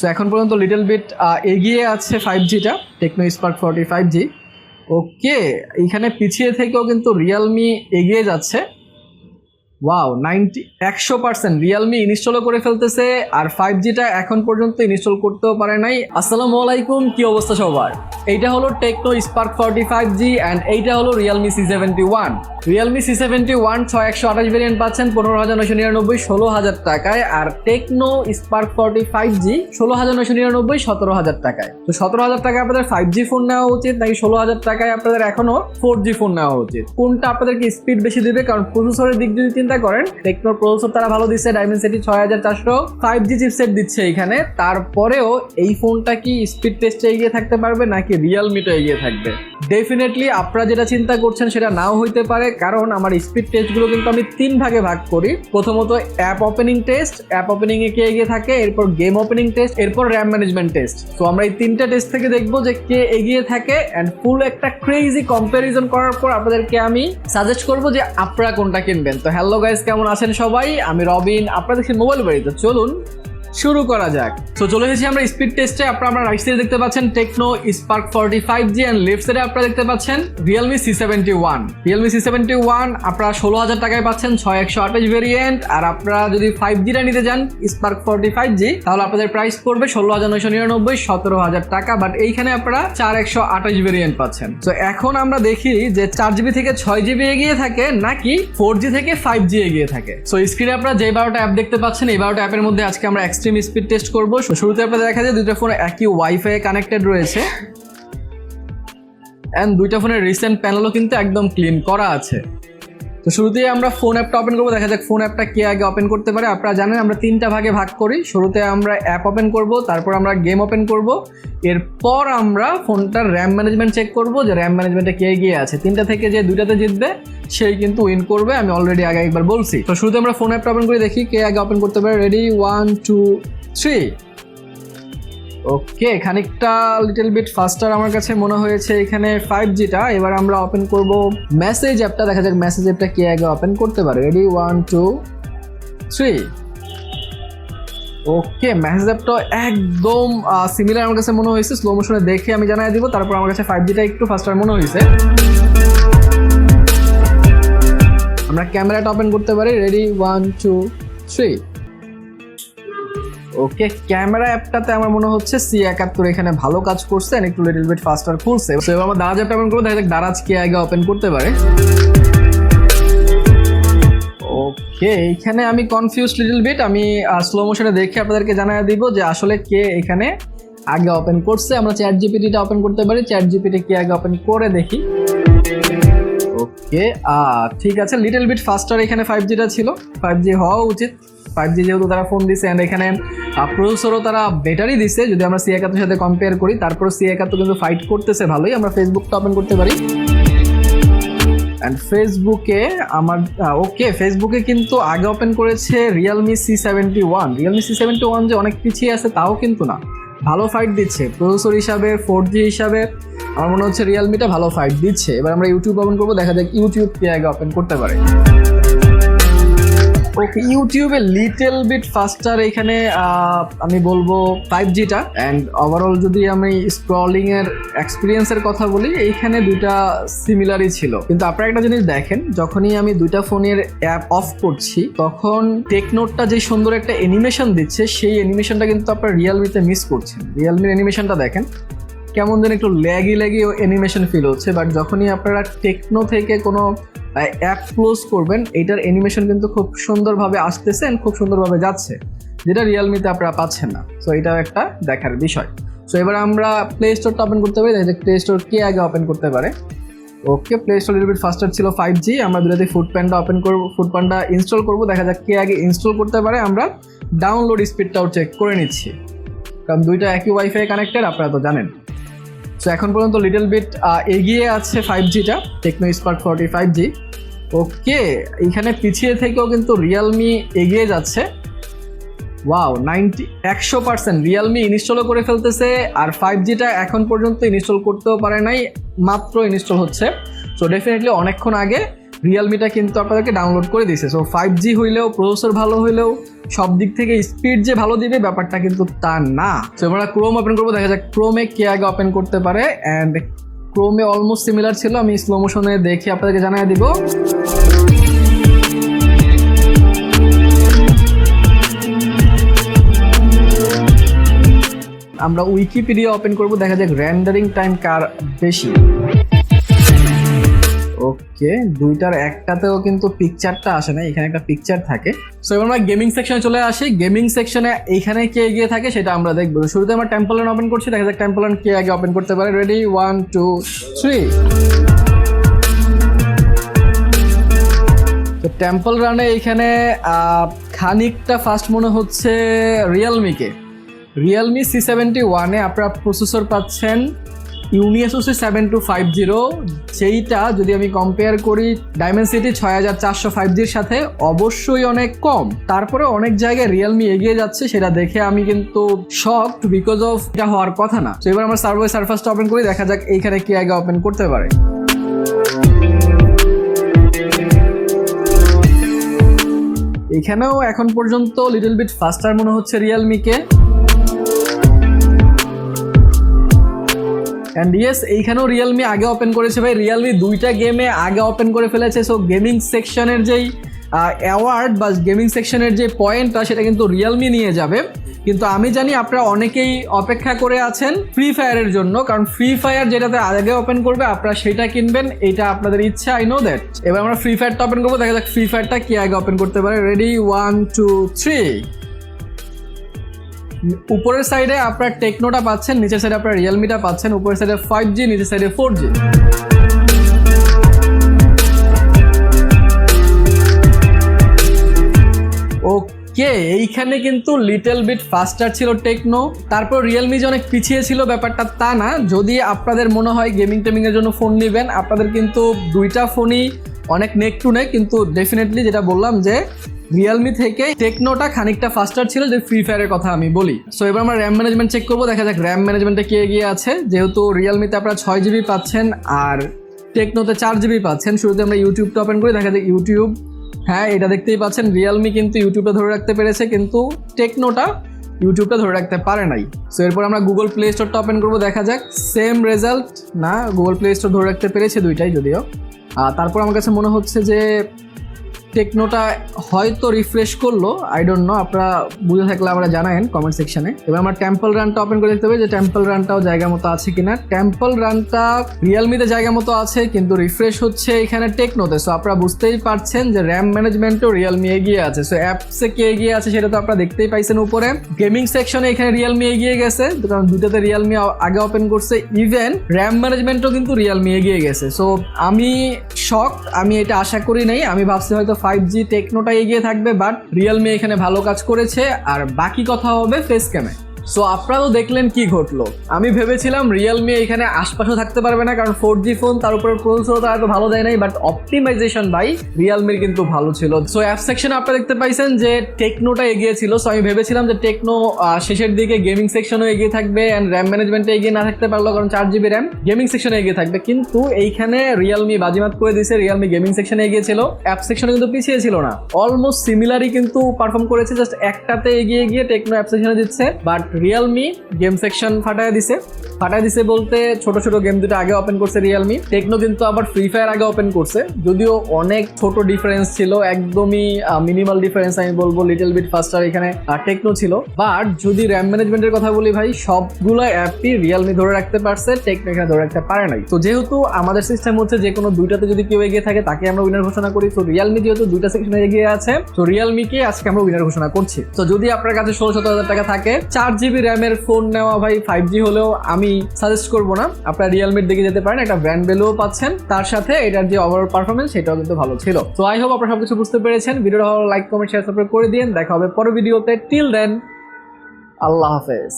So এখন পর্যন্ত little bit এগিয়ে আছে five জিটা Tecno Spark forty five G okay এখানে পিছিয়ে থেকেও কিন্তু রিয়েলমি এগিয়ে যাচ্ছে। ওয়াও নাইনটি একশো পার্সেন্ট রিয়েলমি ইনস্টলও করে ফেলতেছে, আর ফাইভ জিটা এখন পর্যন্ত ইনস্টল করতেও পারে নাই। আসসালামু আলাইকুম, কি অবস্থা সবার? এইটা হলো Tecno Spark forty five G and এইটা হলো Realme C seventy one Realme C seventy one ছয় একশো আঠাশ ভেরিয়েন্ট পাচ্ছেন, পনেরো হাজার নশো নিরানব্বই, ষোলো হাজার টাকায়। আর Tecno Spark forty five G ষোলো হাজার নশো নিরানব্বই, সতেরো হাজার টাকায়। তো সতেরো হাজার টাকায় আপনাদের ফাইভ জি ফোন নেওয়া উচিত, নাকি ষোলো হাজার টাকায় আপনাদের এখনও ফোর জি ফোন নেওয়া উচিত? কোনটা আপনাদেরকে স্পিড বেশি দিবে? কারণ প্রসেসরের দিক যদি চিন্তা করেন টেকনোর প্রসেসর তারা ভালো দিচ্ছে ডাইমেনসিটি ছয় হাজার চারশো। ফাইভ জি চিপসেট দিচ্ছে এখানে। তারপরেও এই ফোনটা কি স্পিড টেস্টে এগিয়ে থাকতে পারবে, নাকি রিয়েলমিটা এগিয়ে থাকবে। ডেফিনেটলি আপনারা যেটা চিন্তা করছেন সেটা নাও হইতে পারে, কারণ আমার স্পিড টেস্টগুলো কিন্তু আমি তিন ভাগে ভাগ করি। প্রথমত app opening test app opening এ কে এগিয়ে থাকে, এরপর গেম ওপেনিং টেস্ট এরপর র্যাম ম্যানেজমেন্ট টেস্ট তো আমরা এই তিনটা টেস্ট থেকে দেখব যে কে এগিয়ে থাকে অ্যান্ড ফুল একটা ক্রেজি কম্প্যারিজন করার পর আপনাদেরকে আমি সাজেস্ট করব যে আপনারা কোনটা কিনবেন। তো হ্যালো গাইস কেমন আছেন সবাই? আমি রবিন আপনারা দেখছি মোবাইল বাড়িতে। চলুন শুরু করা যাক। তো চলে এসেছি আমরা স্পিড টেস্টে আপনারা আমরা রাইট সাইডে দেখতে পাচ্ছেন Tecno Spark forty five G and left সাইডে আপনারা দেখতে পাচ্ছেন Realme C seventy one Realme C seventy one আপনারা ষোলো হাজার টাকায় পাচ্ছেন, ছয় একশো আঠাশ ভেরিয়েন্ট আর আপনারা যদি ফাইভ জিটা নিতে যান স্পার্ক ফর্টি ফাইভ জি তাহলে আপনাদের প্রাইস পড়বে ষোলো হাজার নয়শো নিরানব্বই, সতেরো হাজার টাকা। বাট এইখানে আপনারা চার একশো আঠাশ ভেরিয়েন্ট পাচ্ছেন। তো এখন আমরা দেখি যে চার জিবি থেকে ছয় জিবি এগিয়ে থাকে নাকি ফোর জি থেকে ফাইভ জি এগিয়ে থাকে। সো স্ক্রিনে আপনারা যে বারোটা অ্যাপ দেখতে পাচ্ছেন, এই বারোটা অ্যাপের মধ্যে আজকে আমরা এক্সট্রিম স্পিড টেস্ট করব। শুরুতে আপনাদের দেখা যায় দুইটা ফোন একই ওয়াইফাই কানেক্টেড রয়েছে। অ্যান্ড দুইটা ফোনের রিসেন্ট প্যানেলও কিন্তু একদম ক্লিন করা আছে। তো শুরুতেই আমরা ফোন অ্যাপটা ওপেন করব। দেখা যাক ফোন অ্যাপটা কে আগে ওপেন করতে পারে। আপনারা জানেন, আমরা তিনটা ভাগে ভাগ করি। শুরুতে আমরা অ্যাপ ওপেন করব, তারপর আমরা গেম ওপেন করব। এরপর আমরা ফোনটার র্যাম ম্যানেজমেন্ট চেক করব যে র্যাম ম্যানেজমেন্টে কে এগিয়ে আছে। তিনটা থেকে যে দুইটাতে জিতবে, সেই কিন্তু উইন করবে, আমি অলরেডি আগে একবার বলছি। তো শুরুতে আমরা ফোন অ্যাপটা ওপেন করে দেখি, কে আগে ওপেন করতে পারে। Ready one two three okay খানিকটা লিটল বিট ফাস্টার আমার কাছে মনে হয়েছে এখানে ফাইভ জিটা এবার আমরা ওপেন করব মেসেজ অ্যাপটা দেখা যাক মেসেজ অ্যাপটা কে আগে ওপেন করতে পারে। Ready one two three okay message অ্যাপটা একদম সিমিলার আমার কাছে মনে হয়েছে। স্লো মোশনে দেখে আমি জানাই দিব, তারপর আমার কাছে ফাইভ জিটা একটু ফাস্টার মনে হয়েছে। আমরা ক্যামেরাটা ওপেন করতে পারি। Ready one two three okay, camera অ্যাপটাতে আমার মনে হচ্ছে সি একাত্তর এখানে ভালো কাজ করছে একটু লিটল বিট ফাস্টার খুলছে। তো এবার আমার দারাজ অ্যাপটা ওপেন করব, দেখা যাক দারাজ কে আগে ওপেন করতে পারে। ওকে এইখানে আমি কনফিউজ লিটল বিট আমি স্লো মোশনে দেখে আপনাদেরকে জানাই দিব যে আসলে কে এখানে আগে ওপেন করছে। আমরা চ্যাট জিপিটিটা ওপেন করতে পারি চ্যাট জিপিটি কে আগে ওপেন করে দেখি। ওকে ঠিক আছে লিটল বিট ফাস্টার এখানে ফাইভ জিটা ছিল। ফাইভ জি হওয়া উচিত। ফাইভ জি যেহেতু তারা ফোন দিছে অ্যান্ড এখানে প্রসেসরও তারা বেটারই দিছে, যদি আমরা সি একাত্তর সাথে কম্পেয়ার করি তারপর সি একাত্তর কিন্তু ফাইট করতেছে ভালোই, আমরা ফেসবুকটা ওপেন করতে পারি। অ্যান্ড ফেসবুকে আমার ওকে ফেসবুকে কিন্তু আগে ওপেন করেছে Realme C seventy one Realme C seventy one যে অনেক পিছিয়ে আছে, তাও কিন্তু না। ভালো ফাইট দিচ্ছে প্রসেসর হিসাবে ফোর জি হিসাবে। আমার মনে হচ্ছে রিয়েলমিটা ভালো ফাইট দিচ্ছে। এবার আমরা ইউটিউব ওপেন করব, দেখা যাক ইউটিউব কে আগে ওপেন করতে পারে। ওকে ইউটিউবে লিটল বিট ফাস্টার এখানে আমি বলব ফাইভ জিটা অ্যান্ড ওভারঅল যদি আমি স্ক্রলিং এর এক্সপিরিয়েন্সের কথা বলি, এইখানে দুইটা সিমিলারই ছিল। কিন্তু আপনারা একটা জিনিস দেখেন, যখনই আমি দুইটা ফোনের অ্যাপ অফ করছি, তখন টেকনোটটা যে সুন্দর একটা অ্যানিমেশন দিচ্ছে, সেই অ্যানিমেশনটা কিন্তু আপনার রিয়েলমিতে মিস করছেন। রিয়েলমির অ্যানিমেশনটা দেখেন, কেমন যেন একটু ল্যাগি ল্যাগি অ্যানিমেশন ফিল হচ্ছে। বাট যখনই আপনারা টেকনো থেকে কোনো অ্যাপ ক্লোজ করবেন, এটার অ্যানিমেশন কিন্তু খুব সুন্দরভাবে আসতেছে খুব সুন্দরভাবে যাচ্ছে, যেটা রিয়েলমিতে আপনারা পাচ্ছেন না। সো এটাও একটা দেখার বিষয়। সো এবার আমরা প্লে স্টোরটা ওপেন করতে পারি যাক প্লে স্টোর কে আগে ওপেন করতে পারে। Okay Play Store little faster ছিল ফাইভ জি আমরা দুটাতে ফুড প্যান্ডা ওপেন করব ফুড প্যান্ডা ইনস্টল করব, দেখা যাক কে আগে ইনস্টল করতে পারে। আমরা ডাউনলোড স্পিডটাও চেক করে নিচ্ছি। কারণ দুইটা একই ওয়াইফাই কানেক্টেড আপনারা তো জানেন। সো এখন পর্যন্ত লিটল বিট এগিয়ে আছে five জিটা Tecno Spark forty five G okay, এখানে পিছিয়ে থেকেও কিন্তু রিয়েলমি এগিয়ে যাচ্ছে। ওয়াও নাইনটি একশো পার্সেন্ট রিয়েলমি ইনস্টলও করে ফেলতেছে, আর ফাইভ জিটা এখন পর্যন্ত ইনস্টল করতেও পারে নাই, মাত্র ইনস্টল হচ্ছে। সো ডেফিনেটলি অনেকক্ষণ আগে রিয়েলমিটা কিন্তু আপনাদেরকে ডাউনলোড করে দিয়েছে। সো ফাইভ জি হইলেও প্রসেসর ভালো হইলেও, সব দিক থেকে স্পিড যে ভালো দিবে, ব্যাপারটা কিন্তু তা না। তো আমরা ক্রোম ওপেন করব, দেখা যাক ক্রোমে কে আগে ওপেন করতে পারে অ্যান্ড ক্রোমে অলমোস্ট সিমিলার ছিল, আমি স্লো মোশনে দেখে, আপনাদেরকে জানিয়ে দিব। আমরা উইকিপিডিয়া ওপেন করব, দেখা যাক র্যান্ডারিং টাইম কার বেশি। ওকে দুইটার একটাতেও কিন্তু পিকচারটা আসে না, এখানে একটা পিকচার থাকে। সো এবার আমরা গেমিং সেকশনে চলে আসি। গেমিং সেকশনে এইখানে কে এগিয়ে থাকে সেটা আমরা দেখব। শুরুতে আমরা টেম্পল রান ওপেন করছি, দেখা যাক টেম্পল রান কে আগে ওপেন করতে পারে। রেডি ওয়ান টু থ্রি তো টেম্পল রানে এইখানে খানিকটা ফাস্ট মনে হচ্ছে রিয়েলমিকে রিয়েলমি সি সেভেন্টি ওয়ানে আপনারা প্রসেসর পাচ্ছেন Unisoc seven two five zero সেইটা যদি আমি কম্পেয়ার করি ডায়মেন্সিটি ছয় হাজার চারশো ফাইভ জির সাথে অবশ্যই অনেক কম। তারপরে অনেক জায়গায় রিয়েলমি এগিয়ে যাচ্ছে, সেটা দেখে আমি কিন্তু শক বিকজ অফ এটা হওয়ার কথা না। তো এবার আমরা সার্ভে সার্ফাসটা ওপেন করি, দেখা যাক এইখানে কি আগে ওপেন করতে পারে। এখানেও এখন পর্যন্ত লিটল বিট ফাস্টার মনে হচ্ছে রিয়েলমিকে অ্যান্ড ইয়েস এইখানেও রিয়েলমি আগে ওপেন করেছে ভাই। রিয়েলমি দুইটা গেমে আগে ওপেন করে ফেলেছে। সো গেমিং সেকশনের যেই অ্যাওয়ার্ড বা গেমিং সেকশনের যে পয়েন্টটা সেটা কিন্তু রিয়েলমি নিয়ে যাবে। কিন্তু আমি জানি আপনারা অনেকেই অপেক্ষা করে আছেন ফ্রি ফায়ারের জন্য। কারণ ফ্রি ফায়ার যেটাতে আগে ওপেন করবে, আপনারা সেটা কিনবেন। এটা আপনাদের ইচ্ছা আই নো দ্যাট এবার আমরা ফ্রি ফায়ারটা ওপেন করব। দেখা যাক ফ্রি ফায়ারটা কি আগে ওপেন করতে পারে। রেডি ওয়ান টু থ্রি উপরের সাইডে আপনার টেকনোটা পাচ্ছেন, নিচের সাইডে আপনার রিয়েলমিটা পাচ্ছেন, উপরের সাইডে ফাইভ জি নিচের সাইডে ফোর জি ওকে এইখানে কিন্তু লিটল বিট ফাস্টার ছিল টেকনো তারপর রিয়েলমি যে অনেক পিছিয়ে ছিল ব্যাপারটা তা না। যদি আপনাদের মনে হয় গেমিং টেমিংয়ের জন্য ফোন নেবেন, আপনাদের কিন্তু দুইটা ফোনই অনেক নেক টু নেক কিন্তু ডেফিনেটলি যেটা বললাম যে রিয়েলমি থেকে টেকনোটা খানিকটা ফাস্টার ছিল যে ফ্রি ফায়ারের কথা আমি বলি। সো এবার আমরা র্যাম ম্যানেজমেন্ট চেক করব, দেখা যাক র্যাম ম্যানেজমেন্টে কে এগিয়ে আছে। যেহেতু রিয়েলমিতে আপনারা ছয় জিবি পাচ্ছেন আর টেকনোতে চার জিবি পাচ্ছেন, শুরুতে আমরা ইউটিউবটা ওপেন করি, দেখা যাক ইউটিউব হ্যাঁ এটা দেখতেই পাচ্ছেন রিয়েলমি কিন্তু ইউটিউবটা ধরে রাখতে পেরেছে, কিন্তু টেকনোটা ইউটিউবটা ধরে রাখতে পারে নাই। সো এরপর আমরা গুগল প্লে স্টোরটা ওপেন করব, দেখা যাক সেম রেজাল্ট না গুগল প্লে স্টোর ধরে রাখতে পেরেছে দুইটাই যদিও। আর তারপর আমার কাছে মনে হচ্ছে যে টেকনোটা হয়তো রিফ্রেশ করল। আই ডোন্ট নো আপনারা বুঝে থাকলে আমরা জানায়েন কমেন্ট সেকশনে এবার আমরা টেম্পল রানটা ওপেন করে দেখতে পাই যে টেম্পল রানটাও জায়গা মতো আছে কিনা। টেম্পল রানটা রিয়েলমিতে জায়গা মতো আছে, কিন্তু রিফ্রেশ হচ্ছে এখানে টেকনোতে সো আপনারা বুঝতেই পারছেন যে র্যাম ম্যানেজমেন্টও রিয়েলমি এগিয়ে আছে। সো অ্যাপসে কে এগিয়ে আছে সেটা তো আপনারা দেখতেই পাইছেন উপরে। গেমিং সেকশনে এখানে রিয়েলমি এগিয়ে গেছে। কারণ দুটোতে রিয়েলমি আগে ওপেন করছে। ইভেন র্যাম ম্যানেজমেন্টও কিন্তু রিয়েলমি এগিয়ে গেছে। সো আমি শক আমি এটা আশা করি নাই। আমি ভাবছি হয়তো ফাইভ জি টেকনোটা এগিয়ে থাকবে বাট রিয়েলমি এখানে ভালো কাজ করেছে। আর বাকি কথা হবে ফেস ক্যামে সো আপনারাও দেখলেন কি ঘটলো। আমি ভেবেছিলাম রিয়েলমি এখানে আশপাশেও থাকতে পারবে না, কারণ ফোর জি ফোন তার উপরে প্রসেসর তারা এত ভালো দেয় নাই বাট অপটিমাইজেশন বাই রিয়েলমির কিন্তু ভালো ছিল। সো অ্যাপ সেকশনে আপনারা দেখতে পাইছেন যে টেকনোটা এগিয়ে ছিল। সো আমি ভেবেছিলাম যে টেকনো শেষের দিকে গেমিং সেকশনও এগিয়ে থাকবে অ্যান্ড র্যাম ম্যানেজমেন্টে এগিয়ে না থাকতে পারল, কারণ চার জিবি র্যাম গেমিং সেকশনে এগিয়ে থাকবে। কিন্তু এইখানে রিয়েলমি বাজিমাত করে দিয়েছে রিয়েলমি গেমিং সেকশনে এগিয়ে ছিল অ্যাপ সেকশনে কিন্তু পিছিয়ে ছিল না। অলমোস্ট সিমিলারই কিন্তু পারফর্ম করেছে জাস্ট একটাতে এগিয়ে গিয়ে টেকনো অ্যাপ সেকশনে দিচ্ছে বাট রিয়েলমি গেম সেকশন ফাটায় দিছে। ফাটায় দিছে বলতে ছোট ছোট গেম দুটো আগে ওপেন করছে রিয়েলমি টেকনো কিন্তু আবার ফ্রি ফায়ার আগে ওপেন করছে। যদিও অনেক ছোট ডিফারেন্স ছিল, একদমই মিনিমাল ডিফারেন্স আমি বলব লিটল বিট ফাস্টার এখানে টেকনো ছিল। বাট যদি র্যাম ম্যানেজমেন্টের কথা বলি ভাই, সবগুলো অ্যাপই রিয়েলমি ধরে রাখতে পারছে টেকনো এখানে ধরে রাখতে পারে নাই। তো যেহেতু আমাদের সিস্টেম হচ্ছে যে কোনো দুইটাতে যদি কেউ এগিয়ে থাকে, তাকে আমরা উইনার ঘোষণা করি। তো রিয়েলমি যেহেতু দুইটা সেকশনে এগিয়ে আছে, তো রিয়েলমিকে আজকে আমরা উইনার ঘোষণা করছি। তো যদি আপনার কাছে ষোলো সতেরো হাজার টাকা থাকে, চার জিবি র্যামের ফোন নেওয়া ভাই ফাইভ জি হলেও আমি সাজেস্ট করব না। আপনার রিয়েলমির দিকে যেতে পারেন, একটা ব্র্যান্ড ভ্যালুও পাচ্ছেন। তার সাথে এটার যে ওভারঅল পারফরমেন্স সেটাও কিন্তু ভালো ছিল। তো আই হোপ আপনারা সবকিছু বুঝতে পেরেছেন। ভিডিওটা ভালো লাইক কমেন্ট শেয়ার সাবস্ক্রাইব করে দিন দেখা হবে পরের ভিডিওতে টিল দেন আল্লাহ হাফেজ।